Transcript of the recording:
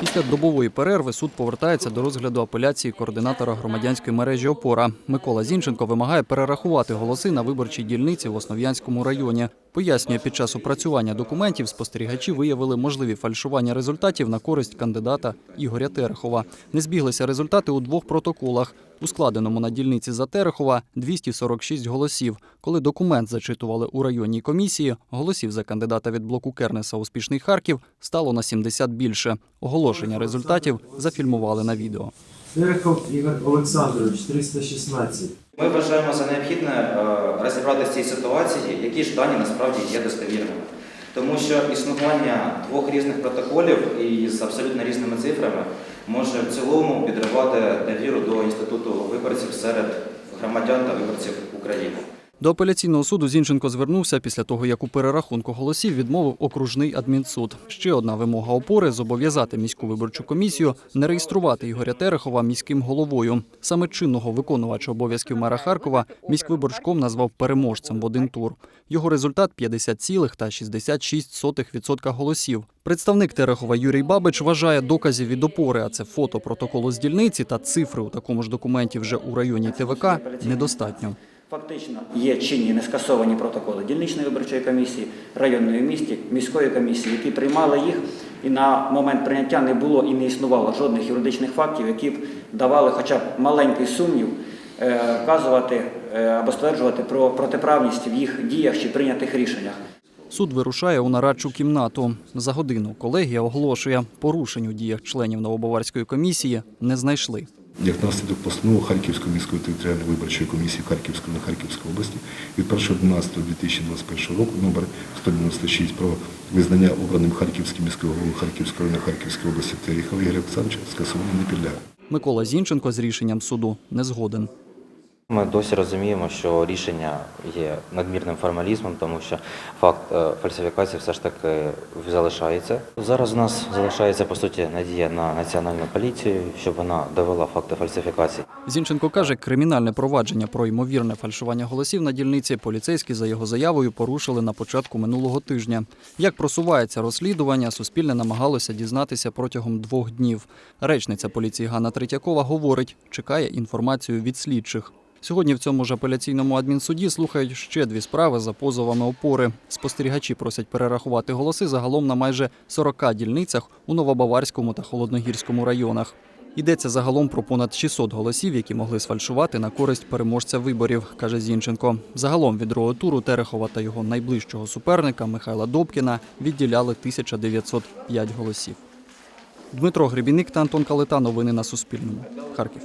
Після добової перерви суд повертається до розгляду апеляції координатора громадянської мережі Опора. Микола Зінченко вимагає перерахувати голоси на виборчій дільниці в Основ'янському районі. Пояснює, під час опрацювання документів спостерігачі виявили можливі фальшування результатів на користь кандидата Ігоря Терехова. Не збіглися результати у двох протоколах. У складеному на дільниці за Терехова 246 голосів. Коли документ зачитували у районній комісії, голосів за кандидата від блоку Кернеса «Успішний Харків» стало на 70 більше. Оголошення результатів зафільмували на відео. Терехов Ігор Олександрович, 316. Ми вважаємо за необхідне е, розібратися в цій ситуації, які ж дані насправді є достовірними. Тому що існування двох різних протоколів і з абсолютно різними цифрами може в цілому підривати довіру до інституту виборців серед громадян та виборців України. До апеляційного суду Зінченко звернувся після того, як у перерахунку голосів відмовив окружний адмінсуд. Ще одна вимога опори зобов'язати міську виборчу комісію не реєструвати Ігоря Терехова міським головою. Саме чинного виконувача обов'язків мера Харкова міськвиборчком назвав переможцем в один тур. Його результат 50,66% голосів. Представник Терехова Юрій Бабич вважає доказів від опори, а це фото протоколу з дільниці та цифри у такому ж документі вже у районі ТВК недостатньо. Фактично є чинні нескасовані протоколи дільничної виборчої комісії, районної місті, міської комісії, які приймали їх, і на момент прийняття не було і не існувало жодних юридичних фактів, які б давали хоча б маленький сумнів е, вказувати е, або стверджувати про протиправність в їх діях чи прийнятих рішеннях. Суд вирушає у нарадчу кімнату. За годину колегія оголошує, порушень у діях членів Новобаварської комісії не знайшли. Як наслідок постанови Харківської міської територіальної виборчої комісії Харківської на Харківської області від 1.12.2021 року номер 196 про визнання обраним Харківським міського головою Харківської на Харківської області Терехова Ігоря Олександровича скасування не підлягає. Микола Зінченко з рішенням суду не згоден. Ми досі розуміємо, що рішення є надмірним формалізмом, тому що факт е, фальсифікації все ж таки залишається. Зараз у нас залишається по суті надія на національну поліцію, щоб вона довела факти фальсифікації. Зінченко каже, кримінальне провадження про ймовірне фальшування голосів на дільниці поліцейські за його заявою порушили на початку минулого тижня. Як просувається розслідування, Суспільне намагалося дізнатися протягом двох днів. Речниця поліції Ганна Третьякова говорить, чекає інформацію від слідчих. Сьогодні в цьому ж апеляційному адмінсуді слухають ще дві справи за позовами опори. Спостерігачі просять перерахувати голоси загалом на майже 40 дільницях у Новобаварському та Холодногірському районах. Йдеться загалом про понад 600 голосів, які могли сфальшувати на користь переможця виборів, каже Зінченко. Загалом від другого туру Терехова та його найближчого суперника Михайла Добкіна відділяли 1905 голосів. Дмитро Гребіник та Антон Калита. Новини на Суспільному. Харків.